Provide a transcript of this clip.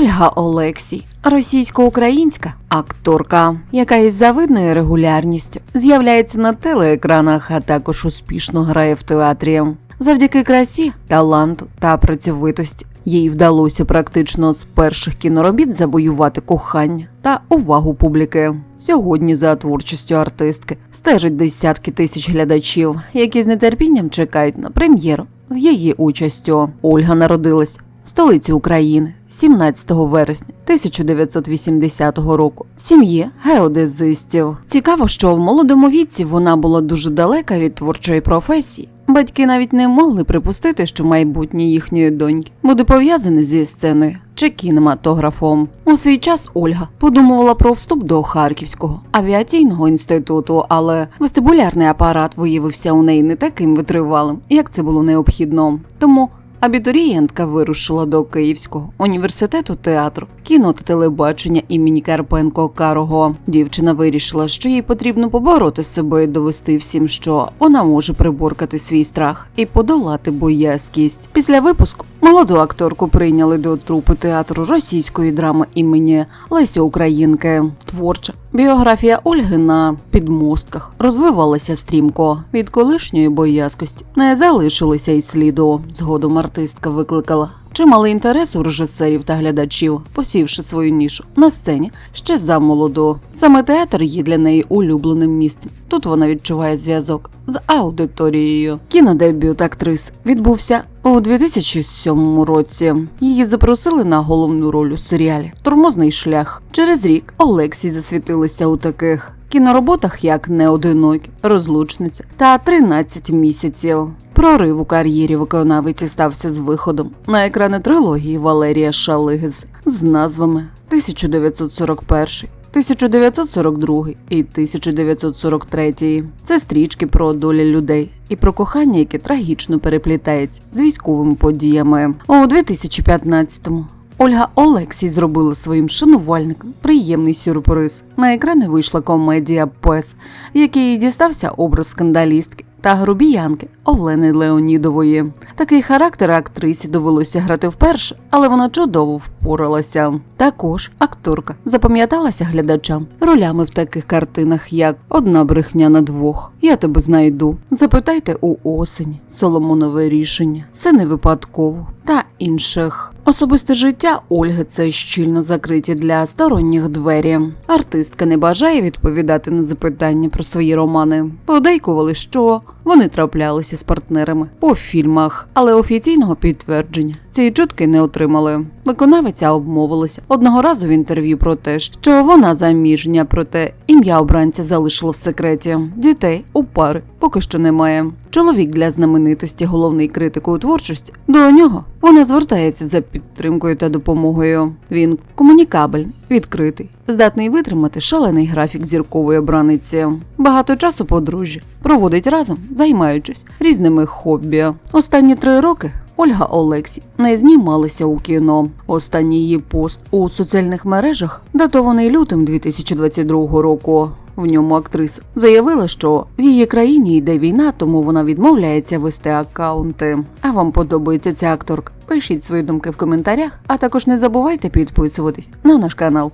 Ольга Олексій, російсько-українська акторка, яка із завидною регулярністю з'являється на телеекранах, а також успішно грає в театрі. Завдяки красі, таланту та працьовитості їй вдалося практично з перших кіноробіт завоювати кохання та увагу публіки. Сьогодні за творчістю артистки стежать десятки тисяч глядачів, які з нетерпінням чекають на прем'єру з її участю. Ольга народилась столиці України 17 вересня 1980 року в сім'ї геодезистів. Цікаво, що в молодому віці вона була дуже далека від творчої професії. Батьки навіть не могли припустити, що майбутнє їхньої доньки буде пов'язане зі сценою чи кінематографом. У свій час Ольга подумувала про вступ до Харківського авіаційного інституту, але вестибулярний апарат виявився у неї не таким витривалим, як це було необхідно. Тому Абітурієнтка вирушила до Київського університету театру, кіно та телебачення імені Карпенко Карого. Дівчина вирішила, що їй потрібно побороти себе і довести всім, що вона може приборкати свій страх і подолати боязкість. Після випуску молоду акторку прийняли до трупи театру російської драми імені Лесі Українки. Творча біографія Ольги на підмостках розвивалася стрімко. Від колишньої боязкості не залишилося й сліду. Згодом артистка викликала чималий інтерес у режисерів та глядачів, посівши свою нішу на сцені ще замолоду. Саме театр є для неї улюбленим місцем. Тут вона відчуває зв'язок з аудиторією. Кінодебют актриси відбувся у 2007 році. Її запросили на головну роль у серіалі Тормозний шлях. Через рік Олексій засвітилися у таких. Кінороботах як неодинокі, розлучниця та 13 місяців. Прорив у кар'єрі виконавиці стався з виходом на екрани трилогії Валерія Шалиги з назвами 1941, 1942 і 1943. Це стрічки про долі людей і про кохання, яке трагічно переплітається з військовими подіями. У 2015-му Ольга Олексій зробила своїм шанувальникам приємний сюрприз. На екрани вийшла комедія Пес, в якій дістався образ скандалістки та грубіянки Олени Леонідової. Такий характер актрисі довелося грати вперше, але вона чудово впоралася. Також акторка запам'яталася глядачам ролями в таких картинах, як Одна брехня на двох, Я тебе знайду. Запитайте у осені, Соломонове рішення, це не випадково та інших. Особисте життя Ольги це щільно закриті для сторонніх двері. Артистка не бажає відповідати на запитання про свої романи. Подейкували, що вони траплялися з партнерами по фільмах, але офіційного підтвердження цієї чутки не отримали. Виконавиця обмовилася одного разу в інтерв'ю про те, що вона заміжня, проте ім'я обранця залишило в секреті. Дітей у пари поки що немає. Чоловік для знаменитості, головний критик у творчості. До нього вона звертається за підтримкою та допомогою. Він комунікабель, відкритий, здатний витримати шалений графік зіркової обраниці. Багато часу подружжя проводить разом, займаючись різними хобі. Останні три роки. Ольга Олексій не знімалася у кіно. Останній її пост у соціальних мережах датований лютим 2022 року. В ньому актриса заявила, що в її країні йде війна, тому вона відмовляється вести аккаунти. А вам подобається ця акторка? Пишіть свої думки в коментарях, а також не забувайте підписуватись на наш канал.